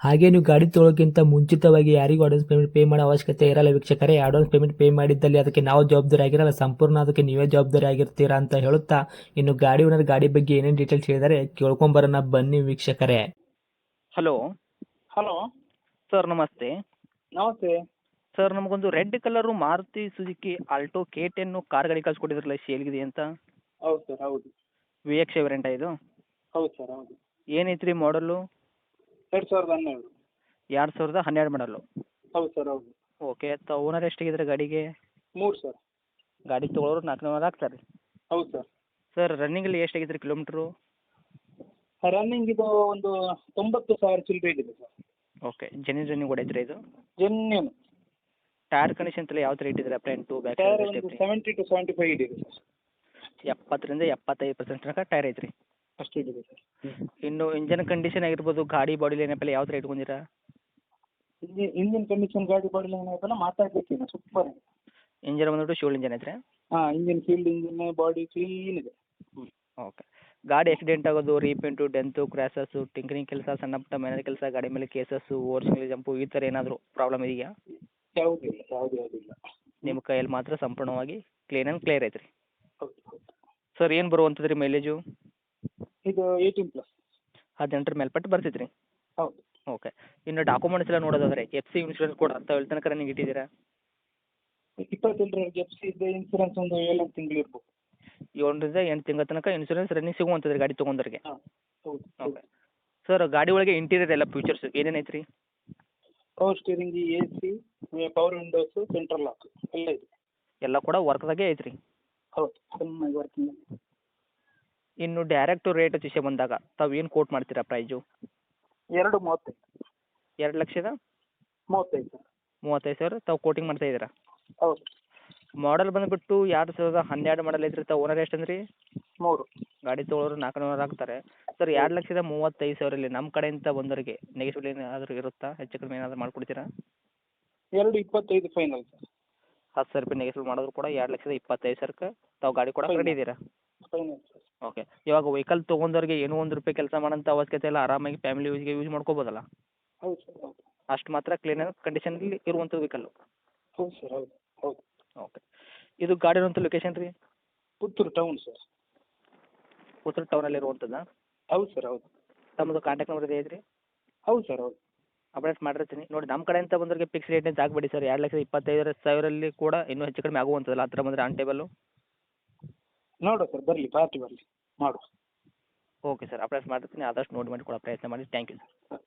ಹಾಗೆ ನೀವು ಗಾಡಿ ತೊಳೋಕ್ಕಿಂತ ಮುಂಚಿತವಾಗಿ ಯಾರಿಗೂ ಅಡ್ವಾನ್ಸ್ ಪೇಮೆಂಟ್ ಪೇ ಮಾಡೋ ಅವಶ್ಯಕತೆ ಇರಲ್ಲ ವೀಕ್ಷಕರೇ. ಅಡ್ವಾನ್ಸ್ ಪೇಮೆಂಟ್ ಪೇ ಮಾಡಿದ್ದಲ್ಲಿ ಅದಕ್ಕೆ ನಾವು ಜವಾಬ್ದಾರಿ ಆಗಿರಲ್ಲ. ಸಂಪೂರ್ಣ ಅದಕ್ಕೆ ನೀವೇ ಜವಾಬ್ದಾರಿ ಆಗಿರ್ತೀರಾ ಅಂತ ಹೇಳುತ್ತಾ ಇನ್ನು ಗಾಡಿ ಓನರ್ ಗಾಡಿ ಬಗ್ಗೆ ಏನೇನು ಡೀಟೇಲ್ಸ್ ಹೇಳಿದರೆ ಕೇಳ್ಕೊಂಬರೋಣ ಬನ್ನಿ ವೀಕ್ಷಕರೇ. ಹಲೋ ಹಲೋ ಸರ್ ನಮಸ್ತೆ. ನಮಸ್ತೆ. ಸರ್ ನಮಗೊಂದು red colour Maruti Suzuki Alto K ten car ಗಾಡಿ ಕಳ್ಸಿಕೊಟ್ಟಿದ್ರಲ್ಲ ಸೇಲ್ಗಿದೆ ಅಂತ? ಹೌದು ಸರ್ ಹೌದು. ವಿ ಎಕ್ಸ್ ವೇರಿಯಂಟ ಇದು? ಹೌದು ಸರ್ ಹೌದು. ಏನೈತ್ರಿ ಮಾಡಲು ಎರಡು ಸಾವಿರದ ಹನ್ನೆರಡು. ಎರಡು ಸಾವಿರದ ಹನ್ನೆರಡು ಮಾಡಲು ಹೌದು ಸರ್ ಹೌದು. ಓಕೆ ತ ಓನರ್ ಎಷ್ಟಾಗಿದ್ರೆ ಗಾಡಿಗೆ? ಮೂರು ಸರ್. ಗಾಡಿ ತೊಗೊಳೋರು ನಾಲ್ಕು ನೂರು ಆಗ್ತಾರೆ. ಹೌದು ಸರ್. ಸರ್ ರನ್ನಿಂಗಲ್ಲಿ ಎಷ್ಟಾಗಿದ್ರಿ ಕಿಲೋಮೀಟ್ರು ರನ್ನಿಂಗ್ ಇದು ಒಂದು ತೊಂಬತ್ತು ಸಾವಿರ ಚಿಲ್ಲರೆ ಇದೆ ಸರ್. ಓಕೆ ಜೆನ್ಯೂನ್ ರನ್ನಿಂಗ್ ಹೊಡೈತ್ರಿ ಇದು? ಜೆನ್ಯೂನ್ ಟೈರ್ ಕಂಡೀಷನ್ ತಲೆ ಯಾವ ಥರ ಇಟ್ಟಿದ್ರೆ ಪ್ಲೇನ್ ಟೂ ಬ್ಯಾಕ್ ಟೈರ್ ಒಂದು ಸೆವೆಂಟಿ ಟು ಸೆವೆಂಟಿ ಫೈವ್ ಇದೆ ಸರ್. ಎಪ್ಪತ್ತರಿಂದ ಎಪ್ಪತ್ತೈದು ಪರ್ಸೆಂಟ್ ತನಕ ಟೈರ್ ಐತ್ರಿ. ಅಷ್ಟು ಇದೆ ಸರ್. ಇನ್ನು ಇಂಜಿನ್ ಕಂಡೀಷನ್ ಆಗಿರ್ಬೋದು ಗಾಡಿ ಬಾಡಿ ಲೈನ್ ಯಾವ ಥರ ಇಟ್ಕೊಂಡಿರಾ? ಇಂಜಿನ್ ಇಂಜಿನ್ ಕಂಡೀಷನ್ ಗಾಡಿ ಬಾಡಿ ಏನಾಯ್ತಲ್ಲ ಮಾತಾಡ್ಲಿಕ್ಕಿಲ್ಲ ಸೂಪರ್ ಇದೆ ಇಂಜನ್ ಬಂದ್ಬಿಟ್ಟು ಶಿವಲ್ ಇಂಜನ್ ಐತ್ರಿ? ಹಾಂ engine field engine body clean ಇದೆ. ಓಕೆ ಗಾಡಿ ಆಕ್ಸಿಡೆಂಟ್ ಆಗೋದು ರೀಪೇಂಟು ಡೆಂತು ಕ್ರ್ಯಾಸಸ್ಸು ಟಿಂಕರಿಂಗ್ ಕೆಲಸ ಸಣ್ಣ ಪುಟ್ಟ ಮೈನರ್ ಕೆಲಸ ಗಾಡಿ ಮೇಲೆ ಕೇಸಸ್ಸು ಓವರ್ಸಿಂಗ್ ಜಂಪು ಈ ಥರ ಏನಾದರೂ ಪ್ರಾಬ್ಲಮ್ ಇದೆಯಾ? ಯಾವುದೂ ಇಲ್ಲ ಯಾವುದು ಇಲ್ಲ. ನಿಮ್ಮ ಕೈಯಲ್ಲಿ ಮಾತ್ರ ಸಂಪೂರ್ಣವಾಗಿ ಕ್ಲೀನ್ ಆ್ಯಂಡ್ ಕ್ಲಿಯರ್ ಐತ್ರಿ. ಸರ್ ಏನು ಬರುವಂಥದ್ದು ರೀ ಮೈಲೇಜು ಇದು ಏಯ್ಟೀನ್ ಪ್ಲಸ್ ಹದಿನೆಂಟರ ಮೇಲ್ಪಟ್ಟು ಬರ್ತೈತೆ ರೀ ಹೌದು. ಓಕೆ ಇನ್ನು ಡಾಕ್ಯುಮೆಂಟ್ಸ್ ಎಲ್ಲ ನೋಡೋದಾದ್ರೆ ಎಫ್ ಸಿ ಇನ್ಶೂರೆನ್ಸ್ ಕೂಡ ಅಂತ ಹೇಳಿ ತನಕ ನೀವು ಇಟ್ಟಿದ್ದೀರಾ? ಇಪ್ಪತ್ತೆರಡರವರೆಗೆ ಎಫ್ ಸಿ ಇದೆ ಇನ್ಸೂರೆನ್ಸ್ ಒಂದು ಏಳೆಂಟು ತಿಂಗಳು ಇರ್ಬೋದು. ಏಳರಿಂದ ಎಂಟು ತಿಂಗಳ ತನಕ ಇನ್ಶೂರೆನ್ಸ್ ರನ್ನಿಂಗ್ ಸಿಗುವಂಥದ್ದು ಗಾಡಿ ತೊಗೊಂಡ್ರಿಗೆ? ಹೌದು ಓಕೆ ಸರ್ ಗಾಡಿ ಒಳಗೆ ಇಂಟೀರಿಯರ್ ಎಲ್ಲ ಫ್ಯೂಚರ್ಸ್ ಏನೇನು ಐತ್ರಿ power steering A C power windows central lock ಎಲ್ಲ ಇದೆ. ಎಲ್ಲ ಕೂಡ ವರ್ಕ್ದಾಗೆ ಐತ್ರಿ? ಹೌದು ಚೆನ್ನಾಗಿ ವರ್ಕಿಂಗ್ ಇನ್ನು ಡೈರೆಕ್ಟ್ ರೇಟ್ ವಿಷಯ ಬಂದಾಗ ತಾವು ಏನು ಕೋಟ್ ಮಾಡ್ತೀರಾ ಪ್ರೈಸ್ ಎರಡು ಮೂವತ್ತೈದು. ಎರಡು ಲಕ್ಷದ? ಮೂವತ್ತೈದು ಸರ್. ಮೂವತ್ತೈದು ಸಾವಿರ ತಾವು ಕೋಟಿಂಗ್ ಮಾಡ್ತಾ ಇದ್ದೀರಾ? ಹೌದು. ಮಾಡಲ್ ಬಂದುಬಿಟ್ಟು ಎರಡು ಸಾವಿರದ ಹನ್ನೆರಡು ಮಾಡಲ್ ಐತ್ರಿ ತಾವು ಓನರ್ ಎಷ್ಟು ಅಂದ್ರಿ? ಮೂರು. ಗಾಡಿ ತೊಗೊಳೋರು ನಾಲ್ಕು ನೂರು ಆಗ್ತಾರೆ. ಸರ್ ಎರಡು ಲಕ್ಷದ ಮೂವತ್ತೈದು ಸಾವಿರಲ್ಲಿ ನಮ್ಮ ಕಡೆಯಿಂದ ಬಂದವರಿಗೆ ನೆಗೆಟಿವ್ ಏನಾದರೂ ಇರುತ್ತಾ? ಹೆಚ್ಚು ಕಡಿಮೆ ಏನಾದರೂ ಮಾಡಿಕೊಡ್ತೀರಾ? ಎರಡು ಇಪ್ಪತ್ತೈದು ಫೈನಲ್ ಸರ್. ಹತ್ತು ಸಾವಿರ ರೂಪಾಯಿ ನೆಗೆಟಿವ್ ಮಾಡಿದ್ರು ಕೂಡ ಎರಡು ಲಕ್ಷದ ಇಪ್ಪತ್ತೈದು ಸಾವಿರಕ್ಕೆ ತಾವು ಗಾಡಿ ಕೊಡಕ್ಕೆ ರೆಡಿ ಇದ್ದೀರಾ? ಫೈನಲ್ ಓಕೆ ಇವಾಗ ವೆಹಿಕಲ್ ತೊಗೊಂಡವ್ರಿಗೆ ಏನು ಒಂದು ರೂಪಾಯಿ ಕೆಲಸ ಮಾಡೋಂಥ ಅವಶ್ಯಕತೆ ಇಲ್ಲ. ಆರಾಮಾಗಿ ಫ್ಯಾಮಿಲಿ ಯೂಸ್ಗೆ ಯೂಸ್ ಮಾಡ್ಕೋಬೋದಲ್ಲ? ಹೌದು ಸರ್ ಹೌದು. ಅಷ್ಟು ಮಾತ್ರ ಕ್ಲೀನ್ ಕಂಡೀಷನಲ್ಲಿ ಇರುವಂಥ ವೆಹಿಕಲ್ ಹೌದು ಸರ್ ಹೌದು ಹೌದು. ಓಕೆ ಇದು ಗಾಡಿ ಇರುವಂಥ ಲೊಕೇಶನ್ ರೀ? ಪುತ್ತೂರು ಟೌನ್ ಸರ್ ಉತ್ತರ ಟೌನಲ್ಲಿ ಇರುವಂಥದ್ದಾ ಹೌದು ಸರ್ ಹೌದು. ತಮ್ಮದು ಕಾಂಟ್ಯಾಕ್ಟ್ ನಂಬರ್ ಇದೆ ಐತ್ರಿ? ಹೌದು ಸರ್ ಹೌದು. ಅಪ್ಡೇಟ್ ಮಾಡಿರ್ತೀನಿ. ನೋಡಿ ನಮ್ಮ ಕಡೆಯಿಂದ ಬಂದವರಿಗೆ ಫಿಕ್ಸ್ ರೇಟ್ ಅಂತ ಆಗಬೇಡಿ ಸರ್ ಎರಡು ಲಕ್ಷದ ಇಪ್ಪತ್ತೈದು ಸಾವಿರಲ್ಲಿ ಕೂಡ ಇನ್ನೂ ಹೆಚ್ಚು ಕಡಿಮೆ ಆಗುವಂಥದ್ದಲ್ಲ ಆ ಥರ ಬಂದರೆ ಆನ್ ಟೇಬಲ್ಲು ನೋಡುವ ಸರ್ ಬರಲಿ ಪಾರ್ಟಿ ಬರಲಿ ಮಾಡುವ. ಓಕೆ ಸರ್ ಅಪ್ಡೇಟ್ ಮಾಡಿರ್ತೀನಿ ಆದಷ್ಟು ನೋಡಿ ಮಾಡಿ ಕೊಡೋ ಪ್ರಯತ್ನ ಮಾಡಿ. Thank you sir